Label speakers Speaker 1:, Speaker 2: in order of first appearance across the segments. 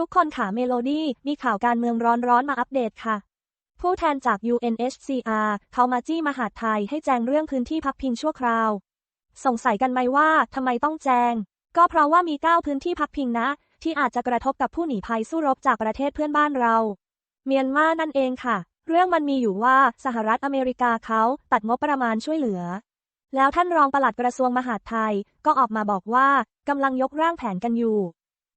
Speaker 1: ทุกคนขาเมโลดี้มีข่าวการเมืองร้อนๆมาอัปเดตค่ะ ผู้แทนจาก UNHCR เขามาจี้มหาดไทยให้แจงเรื่องพื้นที่พักพิงชั่วคราว สงสัยกันไหมว่าทำไมต้องแจง ก็เพราะว่ามี 9 พื้นที่พักพิงนะ ที่อาจจะกระทบกับผู้หนีภัยสู้รบจากประเทศเพื่อนบ้านเรา เมียนมานั่นเองค่ะ เรื่องมันมีอยู่ว่าสหรัฐอเมริกาเขาตัดงบประมาณช่วยเหลือ แล้วท่านรองปลัดกระทรวงมหาดไทยก็ออกมาบอกว่ากำลังยกร่างแผนกันอยู่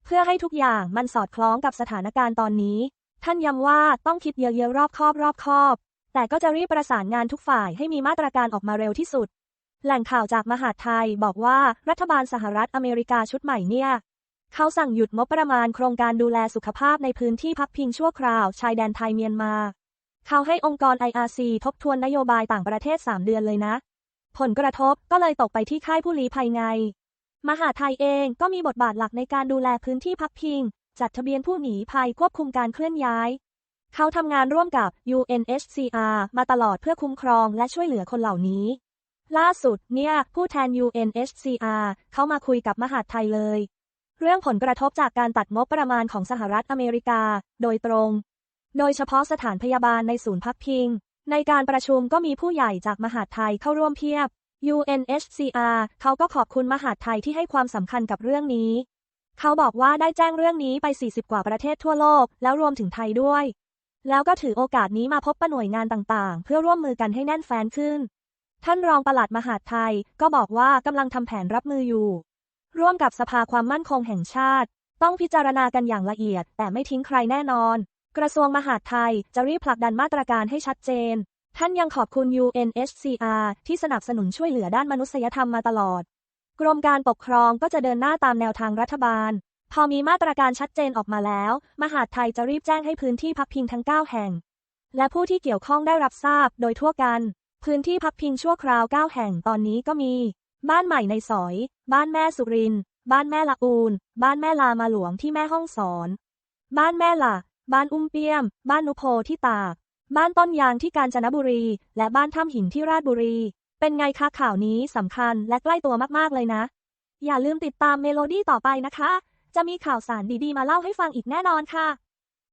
Speaker 1: เพื่อให้ทุกอย่างมันสอดคล้องกับสถานการณ์ตอนนี้ ท่านย้ำว่าต้องคิดเยอะๆรอบคอบรอบคอบ แต่ก็จะรีบประสานงานทุกฝ่ายให้มีมาตรการออกมาเร็วที่สุด แหล่งข่าวจากมหาดไทยบอกว่ารัฐบาลสหรัฐอเมริกาชุดใหม่เนี่ย เขาสั่งหยุดงบประมาณโครงการดูแลสุขภาพในพื้นที่พักพิงชั่วคราว ชายแดนไทยเมียนมา เขาให้องค์กร IRC ทบทวนนโยบายต่างประเทศ 3 เดือนเลยนะ ผลกระทบก็เลยตกไปที่ค่ายผู้ลี้ภัยไง มหาไทยเองก็มีบทบาทหลักในการดูแลพื้นที่พักพิง จัดทะเบียนผู้หนีภัยควบคุมการเคลื่อนย้าย เขาทำงานร่วมกับ UNHCR มาตลอดเพื่อคุ้มครองและช่วยเหลือคนเหล่านี้ ล่าสุดเนี่ย ผู้แทน UNHCR เขามาคุยกับมหาไทยเลย เรื่องผลกระทบจากการตัดงบประมาณของสหรัฐอเมริกา โดยตรง โดยเฉพาะสถานพยาบาลในศูนย์พักพิง ในการประชุมก็มีผู้ใหญ่จากมหาไทยเข้าร่วมเพียบ UNHCR เขาก็ขอบคุณมหาดไทยที่ให้ความสำคัญกับเรื่องนี้ เขาบอกว่าได้แจ้งเรื่องนี้ไป 40 กว่าประเทศทั่วโลก แล้วรวมถึงไทยด้วย แล้วก็ถือโอกาสนี้มาพบปะหน่วยงานต่างๆ เพื่อร่วมมือกันให้แน่นแฟ้นขึ้น ท่านรองปลัดมหาดไทยก็บอกว่ากำลังทำแผนรับมืออยู่ ร่วมกับสภาความมั่นคงแห่งชาติ ต้องพิจารณากันอย่างละเอียด แต่ไม่ทิ้งใครแน่นอน กระทรวงมหาดไทยจะรีบผลักดันมาตรการให้ชัดเจน ท่านยังขอบคุณ UNHCR ที่สนับสนุนช่วยเหลือด้านมนุษยธรรมมาตลอด กรมการปกครองก็จะเดินหน้าตามแนวทางรัฐบาล พอมีมาตรการชัดเจนออกมาแล้ว มหาดไทยจะรีบแจ้งให้พื้นที่พักพิงทั้ง 9 แห่ง และผู้ที่เกี่ยวข้องได้รับทราบโดยทั่วกัน พื้นที่พักพิงชั่วคราว 9 แห่งตอนนี้ก็มี บ้านใหม่ในสอย บ้านแม่สุรินทร์บ้านแม่ละอูน บ้านแม่ลามาหลวงที่แม่ห้องสอน บ้านแม่ละบ้านอุ้มเปี้ยม บ้านนุโพที่ตาก บ้านต้นยางที่กาญจนบุรี และบ้านถ้ำหินที่ราชบุรี เป็นไงคะข่าวนี้สำคัญและใกล้ตัวมากๆเลยนะ อย่าลืมติดตามเมโลดี้ต่อไปนะคะ จะมีข่าวสารดีๆมาเล่าให้ฟังอีกแน่นอนค่ะ